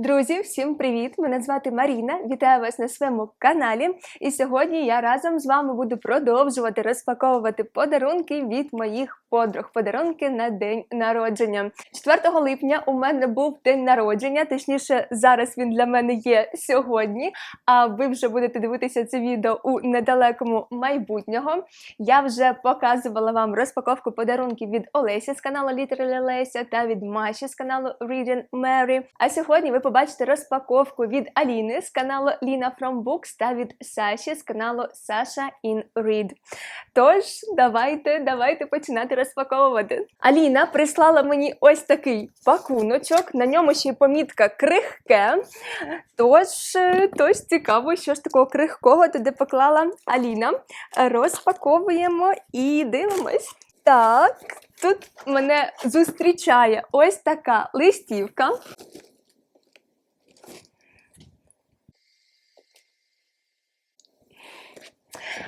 Друзі, всім привіт! Мене звати Маріна. Вітаю вас на своєму каналі. І сьогодні я разом з вами буду продовжувати розпаковувати подарунки від моїх подруг. Подарунки на день народження. 4 липня у мене був день народження. Точніше, зараз він для мене є сьогодні. А ви вже будете дивитися це відео у недалекому майбутнього. Я вже показувала вам розпаковку подарунків від Олесі з каналу Literally Леся та від Маші з каналу Reading Mary. А сьогодні ви побачите розпаковку від Аліни з каналу Lina From Books та від Саші з каналу Sasha in Read. Тож, давайте, давайте починати розпаковувати. Аліна прислала мені ось такий пакуночок, на ньому ще й помітка крихке. Тож, е, тож цікаво, що ж такого крихкого туди поклала Аліна. Розпаковуємо і дивимось. Так, тут мене зустрічає ось така листівка.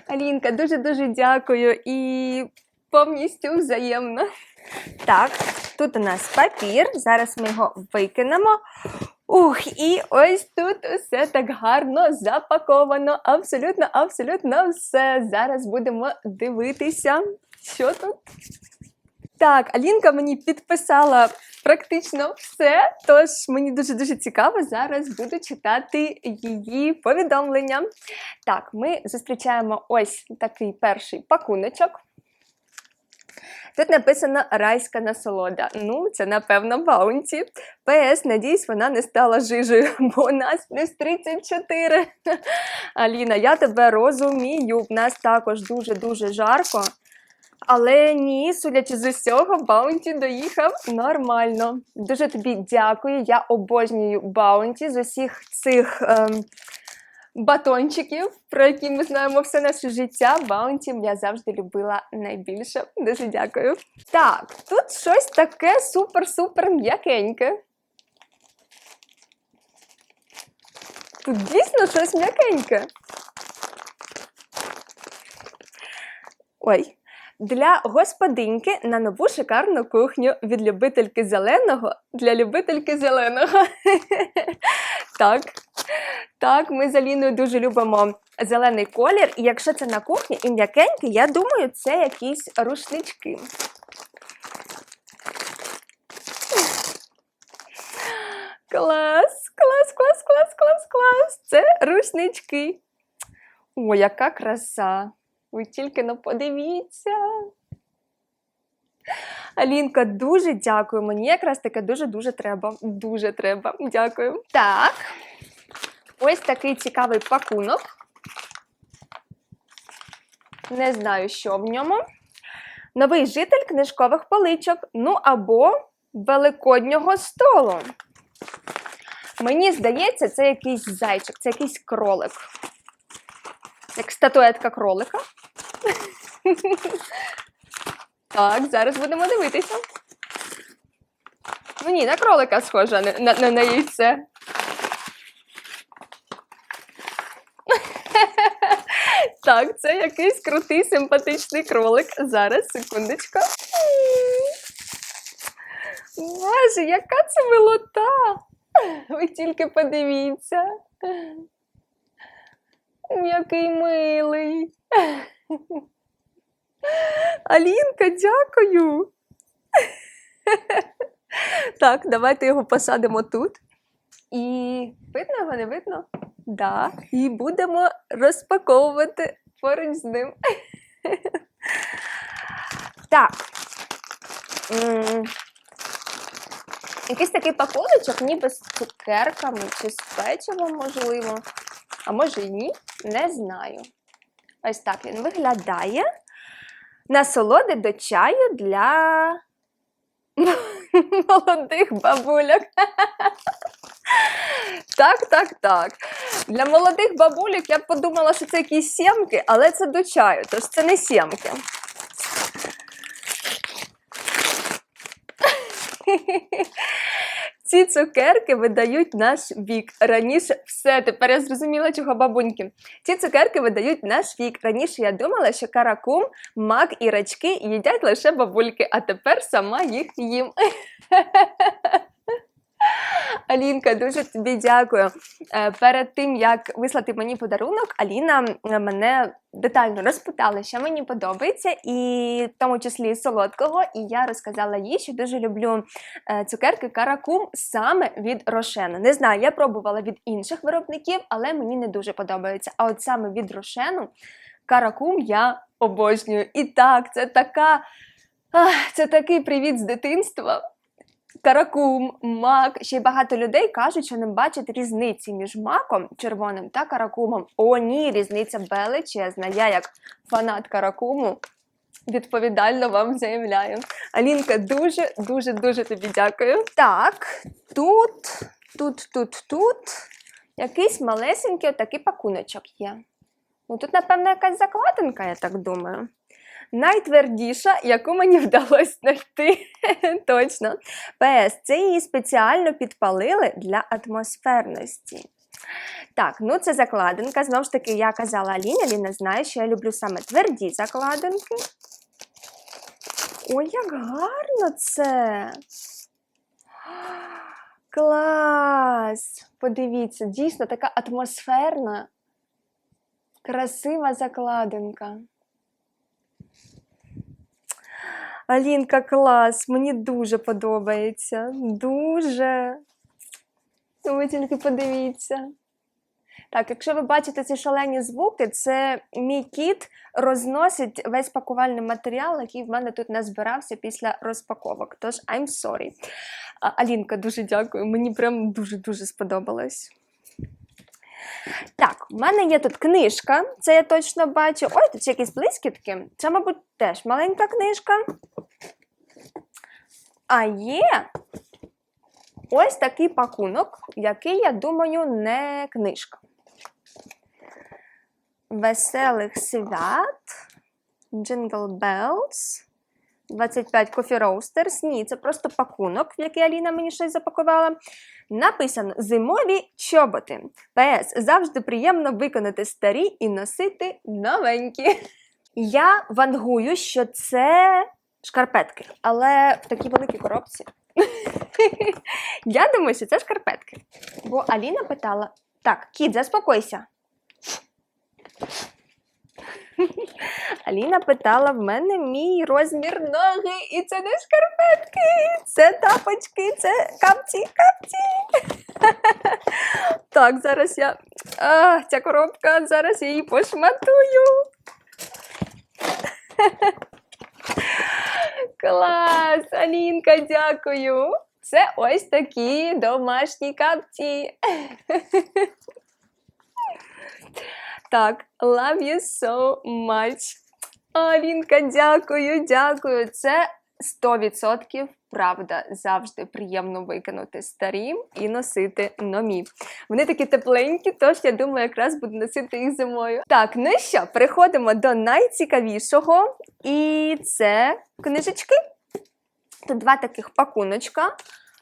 Алінка, дуже-дуже дякую і повністю взаємно. Так, тут у нас папір. Зараз ми його викинемо. Ух, і ось тут все так гарно запаковано. Абсолютно, абсолютно все. Зараз будемо дивитися, що тут. Так, Алінка мені підписала практично все. Тож мені дуже-дуже цікаво. Зараз буду читати її повідомлення. Так, ми зустрічаємо ось такий перший пакуночок. Тут написано райська насолода. Ну, це, напевно, баунті. ПС, надіюсь, вона не стала жижею, бо у нас плюс 34. Аліна, я тебе розумію. В нас також дуже-дуже жарко. Але ні, судячи з усього, Баунті доїхав нормально. Дуже тобі дякую. Я обожнюю Баунті з усіх цих ем, батончиків, про які ми знаємо все наше життя. Баунті я завжди любила найбільше. Дуже дякую. Так, тут щось таке супер-супер м'якеньке. Тут дійсно щось м'якеньке. Ой. Для господиньки на нову шикарну кухню від любительки зеленого для любительки зеленого. Так. Так, ми з Аліною дуже любимо зелений колір. І якщо це на кухні і м'якенький, я думаю, це якісь рушнички. Клас, клас, клас, клас, клас, клас. Це рушнички. О, яка краса! Ви тільки ну подивіться. Алінка, дуже дякую. Мені якраз таке дуже-дуже треба. Дуже треба. Дякую. Так. Ось такий цікавий пакунок. Не знаю, що в ньому. Новий житель книжкових поличок. Ну або великоднього столу. Мені здається, це якийсь зайчик, це якийсь кролик. Як статуетка кролика. Так, зараз будемо дивитися. Ну ні, на кролика схожа, не на, на, на яйце. Так, це якийсь крутий, симпатичний кролик. Зараз, секундочку. Боже, яка це милота! Ви тільки подивіться. Який милий. Алінка, дякую. Так, давайте його посадимо тут. І видно його, не видно? Да. І будемо розпаковувати поруч з ним. Так. Якийсь такий пакуночок, ніби з цукерками чи з печивом, можливо. А може і ні, не знаю. Ось так він виглядає. Насолоди до чаю для молодих бабуляк. Так, так, так. Для молодих бабулік я б подумала, що це якісь сімки, але це до чаю, тож це не сімки. Ці цукерки видають наш вік. Раніше все, тепер я зрозуміла, чого бабуньки. Ці цукерки видають наш вік. Раніше я думала, що каракум, мак і рачки їдять лише бабульки, а тепер сама їх їм. Алінка, дуже тобі дякую. Е, Перед тим як вислати мені подарунок, Аліна е, мене детально розпитала, що мені подобається, і в тому числі солодкого. І я розказала їй, що дуже люблю е, цукерки каракум саме від Рошена. Не знаю, я пробувала від інших виробників, але мені не дуже подобається. А от саме від Рошену каракум я обожнюю. І так, це така. ах, Це такий привіт з дитинства. Каракум, мак. Ще й багато людей кажуть, що не бачать різниці між маком червоним та каракумом. О, ні, різниця величезна. Я, як фанат каракуму, відповідально вам заявляю. Алінка, дуже, дуже, дуже тобі дякую. Так, тут, тут, тут, тут якийсь малесенький отакий пакуночок є. Ну, тут, напевно, якась закладинка, я так думаю. Найтвердіша, яку мені вдалося знайти. Точно. ПС, це її спеціально підпалили для атмосферності. Так, ну це закладинка. Знову ж таки, я казала Аліні, Аліна знає, що я люблю саме тверді закладинки. Ой, як гарно це! Клас! Подивіться, дійсно така атмосферна, красива закладинка. Алінка, клас, мені дуже подобається. Дуже. Ну, Ви тільки подивіться. Так, якщо ви бачите ці шалені звуки, це мій кіт розносить весь пакувальний матеріал, який в мене тут назбирався після розпаковок. Тож I'm sorry. Алінка, дуже дякую. Мені прям дуже-дуже сподобалось. Так, в мене є тут книжка, це я точно бачу. Ой, тут ще якісь блискітки. Це, мабуть, теж маленька книжка. А є ось такий пакунок, який, я думаю, не книжка. Веселих свят, Jingle Bells, 25 Coffee Roasters. Ні, це просто пакунок, в який Аліна мені щось запакувала. Написано зимові чоботи. ПС завжди приємно виконати старі і носити новенькі. Я вангую, що це шкарпетки, але в такій великій коробці. Я думаю, що це шкарпетки. Бо Аліна питала: так, кіт, заспокойся. Аліна питала в мене мій розмір ноги, і це не шкарпетки, це тапочки, це капці, капці. Так, зараз я. А, ця коробка, зараз я її пошматую. Клас, Алінка, дякую. Це ось такі домашні капці. Так, love you so much. Алінка, дякую, дякую. Це 100% правда. Завжди приємно викинути старі і носити нові. Вони такі тепленькі, тож я думаю, якраз буду носити їх зимою. Так, ну що, переходимо до найцікавішого. І це книжечки. Тут два таких пакуночка.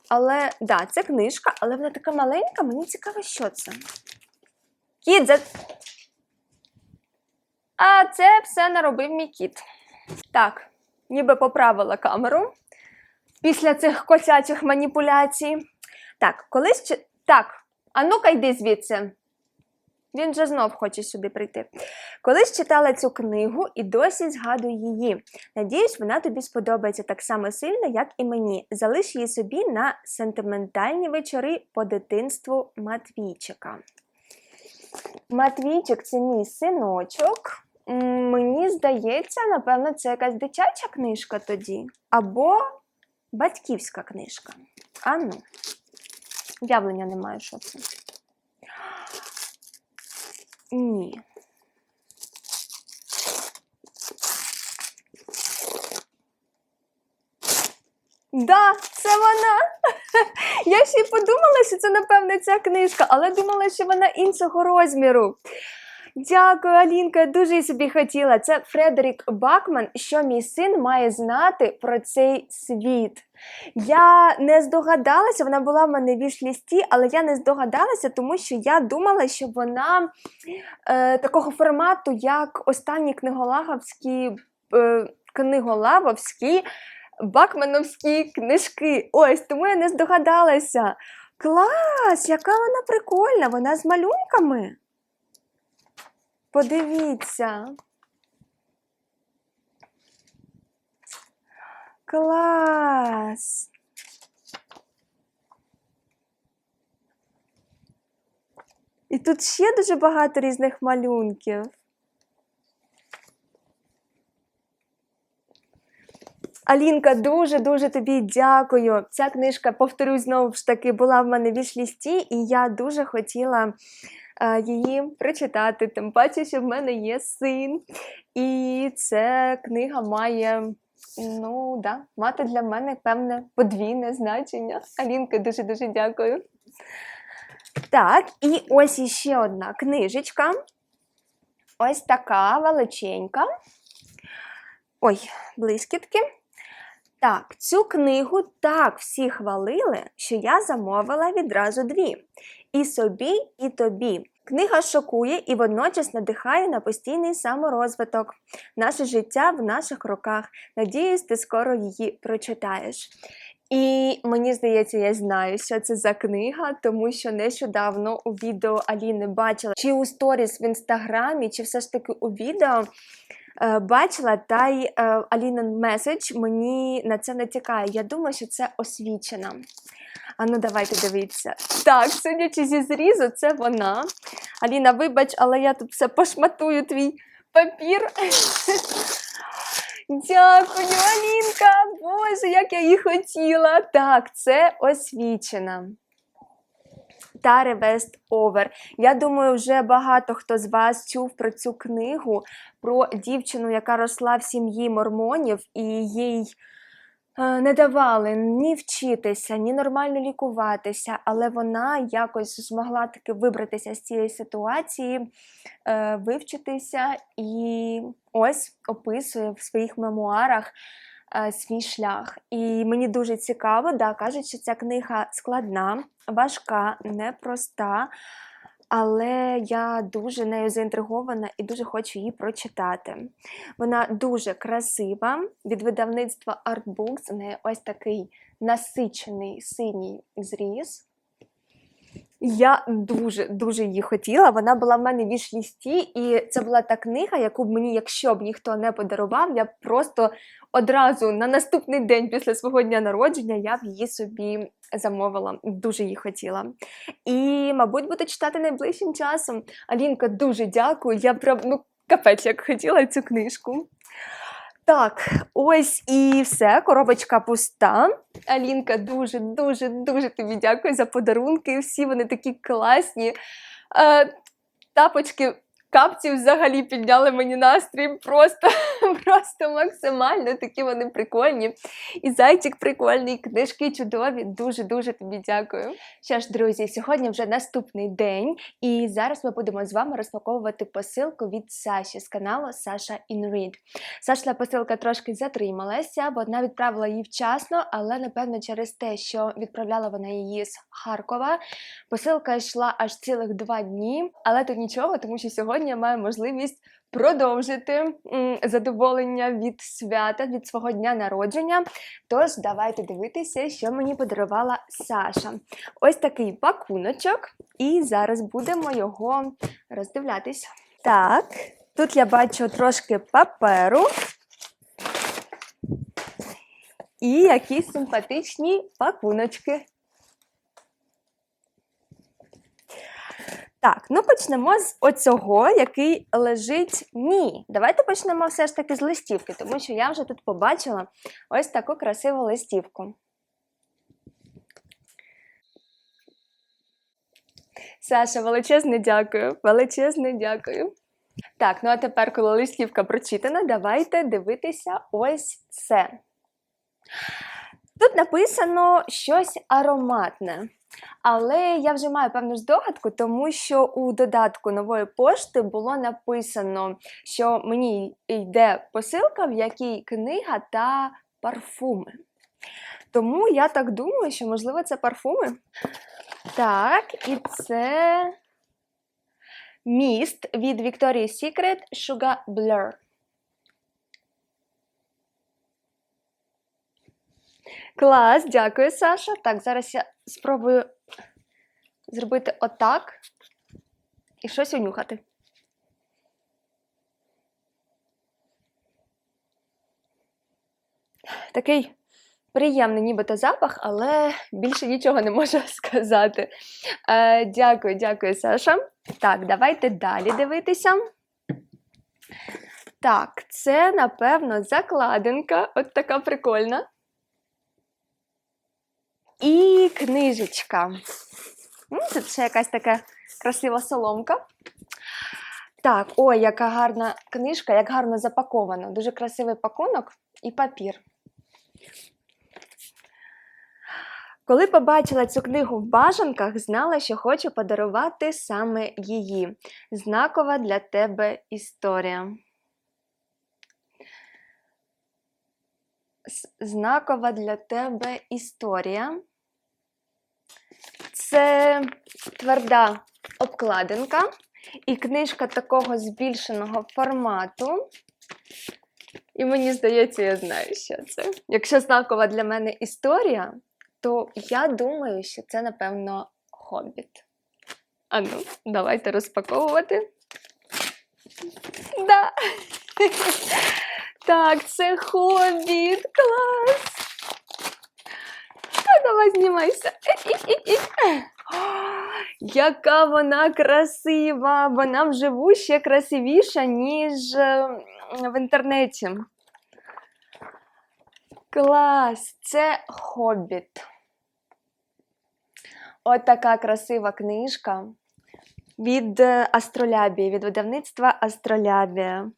Але, да, це книжка, але вона така маленька, мені цікаво, що це. Кіт, за... А це все наробив мій кіт. Так, ніби поправила камеру після цих котячих маніпуляцій. Так, колись. чи- Так, а ну-ка йди звідси. Він же знов хоче сюди прийти. Колись читала цю книгу і досі згадую її. Надіюсь, вона тобі сподобається так само сильно, як і мені. Залиш її собі на сентиментальні вечори по дитинству Матвійчика. Матвійчик це мій синочок. Мені здається, напевно, це якась дитяча книжка тоді. Або батьківська книжка. А ну, уявлення немає, що це. Ні. Да, це вона. Я ще й подумала, що це, напевне, ця книжка, але думала, що вона іншого розміру. Дякую, Алінка, дуже собі хотіла. Це Фредерік Бакман, що мій син має знати про цей світ. Я не здогадалася, вона була в мене в вішлісті, але я не здогадалася, тому що я думала, що вона е, такого формату, як останні книголаговські, е, книголавовські Бакмановські книжки. Ось тому я не здогадалася. Клас! Яка вона прикольна! Вона з малюнками. Подивіться. Клас! І тут ще дуже багато різних малюнків. Алінка, дуже-дуже тобі дякую. Ця книжка, повторюсь, знову ж таки, була в мене в вішлісті, і я дуже хотіла її прочитати. Тим паче, що в мене є син. І ця книга має ну, да, мати для мене певне подвійне значення. Алінка, дуже-дуже дякую. Так, і ось іще одна книжечка. Ось така величенька. Ой, блискітки. Так, цю книгу так всі хвалили, що я замовила відразу дві. І собі, і тобі. Книга шокує і водночас надихає на постійний саморозвиток. Наше життя в наших руках. Надіюсь, ти скоро її прочитаєш. І мені здається, я знаю, що це за книга, тому що нещодавно у відео Аліни бачила, чи у сторіс в інстаграмі, чи все ж таки у відео е, бачила, та й е, Алінин меседж мені на це натякає. Я думаю, що це освічена. А ну давайте дивіться. Так, судячи зі зрізу, це вона. Аліна, вибач, але я тут все пошматую твій папір. Дякую, Алінка! Боже, як я її хотіла! Так, це освічена. Таре Вест Овер. Я думаю, вже багато хто з вас чув про цю книгу, про дівчину, яка росла в сім'ї мормонів, і їй не давали ні вчитися, ні нормально лікуватися, але вона якось змогла таки вибратися з цієї ситуації, е, вивчитися і ось описує в своїх мемуарах е, свій шлях. І мені дуже цікаво, да, кажуть, що ця книга складна, важка, непроста. Але я дуже нею заінтригована і дуже хочу її прочитати. Вона дуже красива. Від видавництва Artbooks у неї ось такий насичений синій зріз. Я дуже дуже її хотіла. Вона була в мене в вішлісті, і це була та книга, яку б мені, якщо б ніхто не подарував, я б просто одразу на наступний день після свого дня народження я б її собі замовила. Дуже її хотіла. І, мабуть, буду читати найближчим часом. Алінка, дуже дякую. Я прям ну капець, як хотіла цю книжку. Так, ось і все. Коробочка пуста. Алінка, дуже, дуже, дуже тобі дякую за подарунки. Всі вони такі класні. Е, тапочки. Капці взагалі підняли мені настрій просто, просто максимально такі вони прикольні. І зайчик прикольний, книжки чудові. Дуже-дуже тобі дякую. Що ж, друзі, сьогодні вже наступний день, і зараз ми будемо з вами розпаковувати посилку від Саші з каналу Саша Read. Сашна посилка трошки затрималася, бо вона відправила її вчасно, але напевно через те, що відправляла вона її з Харкова. Посилка йшла аж цілих два дні, але тут нічого, тому що сьогодні я маю можливість продовжити задоволення від свята, від свого дня народження. Тож, давайте дивитися, що мені подарувала Саша. Ось такий пакуночок, і зараз будемо його роздивлятись. Так, тут я бачу трошки паперу. І якісь симпатичні пакуночки. Так, ну почнемо з оцього, який лежить. Ні. Давайте почнемо все ж таки з листівки, тому що я вже тут побачила ось таку красиву листівку. Саша, величезне дякую. Величезне дякую. Так, ну а тепер, коли листівка прочитана, давайте дивитися ось це. Тут написано щось ароматне. Але я вже маю певну здогадку, тому що у додатку нової пошти було написано, що мені йде посилка, в якій книга та парфуми. Тому я так думаю, що, можливо, це парфуми. Так, і це міст від Victoria's Secret Sugar Blur. Клас, дякую, Саша. Так, зараз я спробую зробити отак і щось унюхати. Такий приємний нібито запах, але більше нічого не можу сказати. Е, дякую, дякую, Саша. Так, давайте далі дивитися. Так, це, напевно, закладинка, от така прикольна. І книжечка. М, Тут ще якась така красива соломка. Так, ой, яка гарна книжка, як гарно запаковано. Дуже красивий пакунок і папір. Коли побачила цю книгу в бажанках, знала, що хочу подарувати саме її. Знакова для тебе історія. Знакова для тебе історія. Це тверда обкладинка і книжка такого збільшеного формату. І мені здається, я знаю, що це. Якщо знакова для мене історія, то я думаю, що це, напевно, хобіт. Ану, давайте розпаковувати. Да. Так, це хобіт, клас. Давай знімайся. Яка вона красива! Вона вживу ще красивіша, ніж е, в інтернеті. Клас! Це хобіт. От така красива книжка від е, Астролябії, від видавництва Астролябія.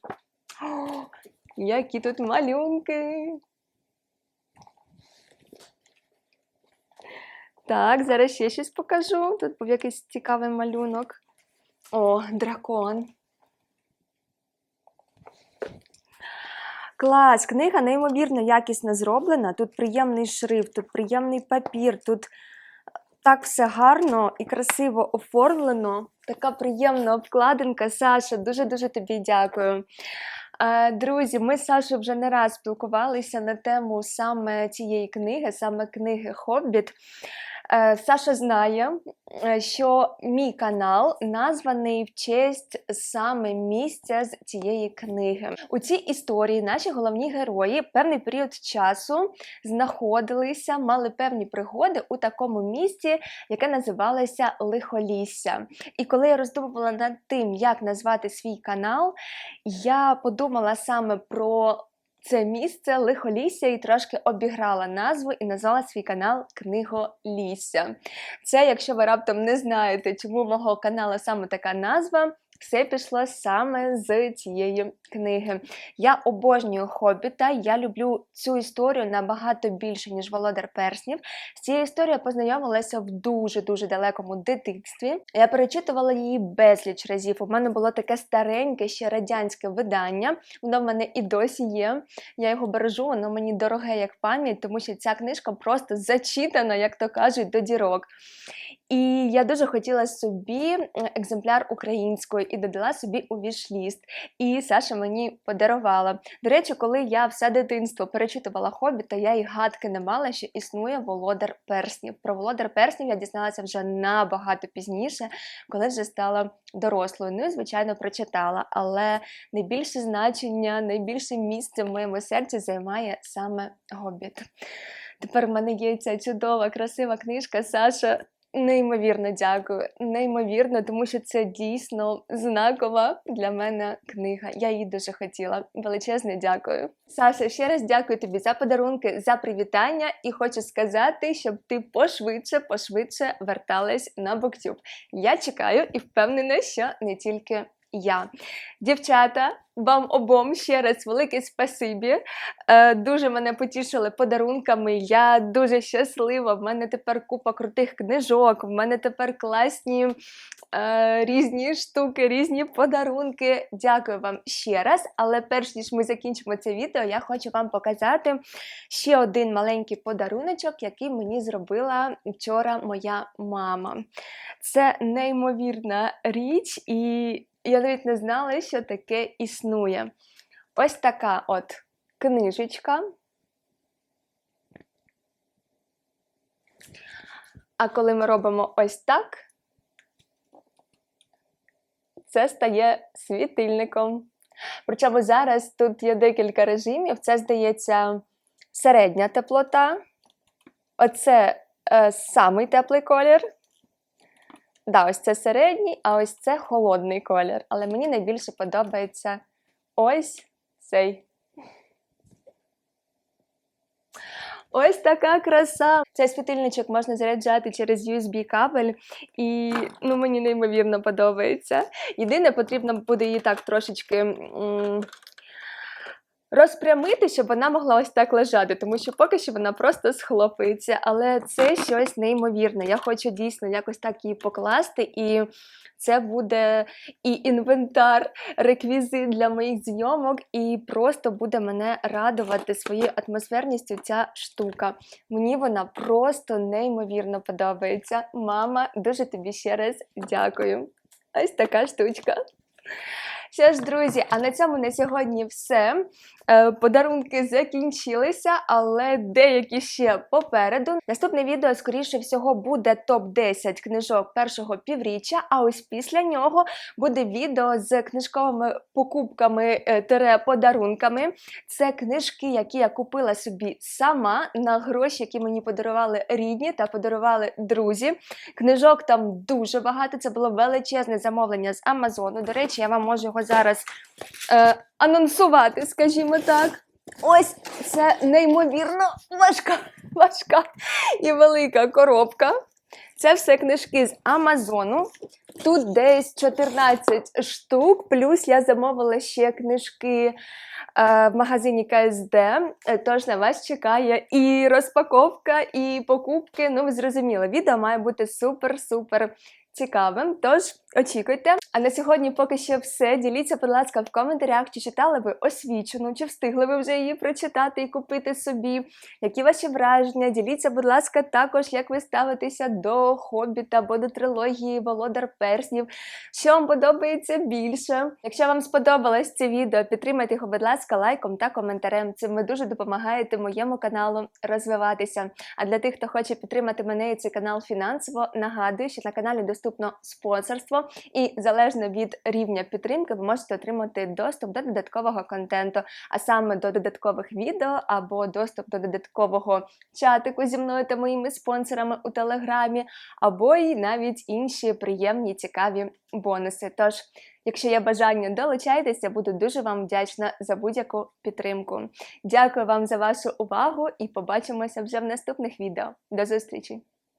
Які тут малюнки! Так, зараз ще щось покажу. Тут був якийсь цікавий малюнок. О, дракон. Клас, книга неймовірно якісно зроблена. Тут приємний шрифт, тут приємний папір, тут так все гарно і красиво оформлено. Така приємна обкладинка. Саша, дуже-дуже тобі дякую. Е, Друзі, ми з Сашою вже не раз спілкувалися на тему саме цієї книги, саме книги Хобіт. Е, Саша знає, е, що мій канал названий в честь саме місця з цієї книги. У цій історії наші головні герої певний період часу знаходилися, мали певні пригоди у такому місці, яке називалося Лихолісся. І коли я роздумувала над тим, як назвати свій канал, я подумала саме про це місце Лихолісся і трошки обіграла назву і назвала свій канал Книголісся. Це, якщо ви раптом не знаєте, чому мого каналу саме така назва. Все пішло саме з цієї книги. Я обожнюю хобіта. Я люблю цю історію набагато більше, ніж Володар Перснів. З цією історією познайомилася в дуже-дуже далекому дитинстві. Я перечитувала її безліч разів. У мене було таке стареньке, ще радянське видання. Воно в мене і досі є. Я його бережу, воно мені дороге як пам'ять, тому що ця книжка просто зачитана, як то кажуть, до дірок. І я дуже хотіла собі е, екземпляр української і додала собі у вішліст. І Саша мені подарувала. До речі, коли я все дитинство перечитувала хобіта, я і гадки не мала, що існує володар перснів. Про володар перснів я дізналася вже набагато пізніше, коли вже стала дорослою. Ну і звичайно прочитала. Але найбільше значення, найбільше місце в моєму серці займає саме Гобіт. Тепер в мене є ця чудова, красива книжка. Саша, неймовірно дякую. Неймовірно, тому що це дійсно знакова для мене книга. Я її дуже хотіла. Величезне дякую. Саша, ще раз дякую тобі за подарунки, за привітання, і хочу сказати, щоб ти пошвидше, пошвидше верталась на Боктюб. Я чекаю і впевнена, що не тільки я. Дівчата, вам обом ще раз велике спасибі. Е, дуже мене потішили подарунками. Я дуже щаслива. В мене тепер купа крутих книжок, в мене тепер класні е, різні штуки, різні подарунки. Дякую вам ще раз. Але перш ніж ми закінчимо це відео, я хочу вам показати ще один маленький подаруночок, який мені зробила вчора моя мама. Це неймовірна річ, і я навіть не знала, що таке існує. Ось така от книжечка. А коли ми робимо ось так, це стає світильником. Причому зараз тут є декілька режимів. Це, здається, середня теплота. Оце е, самий теплий колір. Да, ось це середній, а ось це холодний колір. Але мені найбільше подобається ось цей. Ось така краса. Цей світильничок можна заряджати через USB кабель, і ну, мені неймовірно подобається. Єдине, потрібно буде її так трошечки м, розпрямити, щоб вона могла ось так лежати, тому що поки що вона просто схлопується. Але це щось неймовірне. Я хочу дійсно якось так її покласти, і це буде і інвентар, реквізит для моїх зйомок, і просто буде мене радувати своєю атмосферністю ця штука. Мені вона просто неймовірно подобається. Мама, дуже тобі ще раз дякую. Ось така штучка. Що ж, друзі, а на цьому на сьогодні все. Е, Подарунки закінчилися, але деякі ще попереду. Наступне відео, скоріше всього, буде топ-10 книжок першого півріччя, а ось після нього буде відео з книжковими покупками е, тире подарунками. Це книжки, які я купила собі сама на гроші, які мені подарували рідні та подарували друзі. Книжок там дуже багато. Це було величезне замовлення з Амазону. До речі, я вам можу його зараз е, анонсувати, скажімо так. Ось це неймовірно важка, важка і велика коробка. Це все книжки з Амазону. Тут десь 14 штук, плюс я замовила ще книжки е, в магазині КСД. Е, Тож на вас чекає і розпаковка, і покупки. Ну, ви зрозуміли, відео має бути супер-супер цікавим. Тож очікуйте. А на сьогодні поки що все. Діліться, будь ласка, в коментарях, чи читали ви освічену, чи встигли ви вже її прочитати і купити собі. Які ваші враження? Діліться, будь ласка, також, як ви ставитеся до хобіта або до трилогії Володар Перснів. Що вам подобається більше? Якщо вам сподобалось це відео, підтримайте його, будь ласка, лайком та коментарем. Цим ви дуже допомагаєте моєму каналу розвиватися. А для тих, хто хоче підтримати мене і цей канал фінансово, нагадую, що на каналі доступно спонсорство, і залежно від рівня підтримки, ви можете отримати доступ до додаткового контенту, а саме до додаткових відео або доступ до додаткового чатику зі мною та моїми спонсорами у телеграмі, або й навіть інші приємні цікаві бонуси. Тож, якщо є бажання, долучайтеся, буду дуже вам вдячна за будь-яку підтримку. Дякую вам за вашу увагу і побачимося вже в наступних відео. До зустрічі!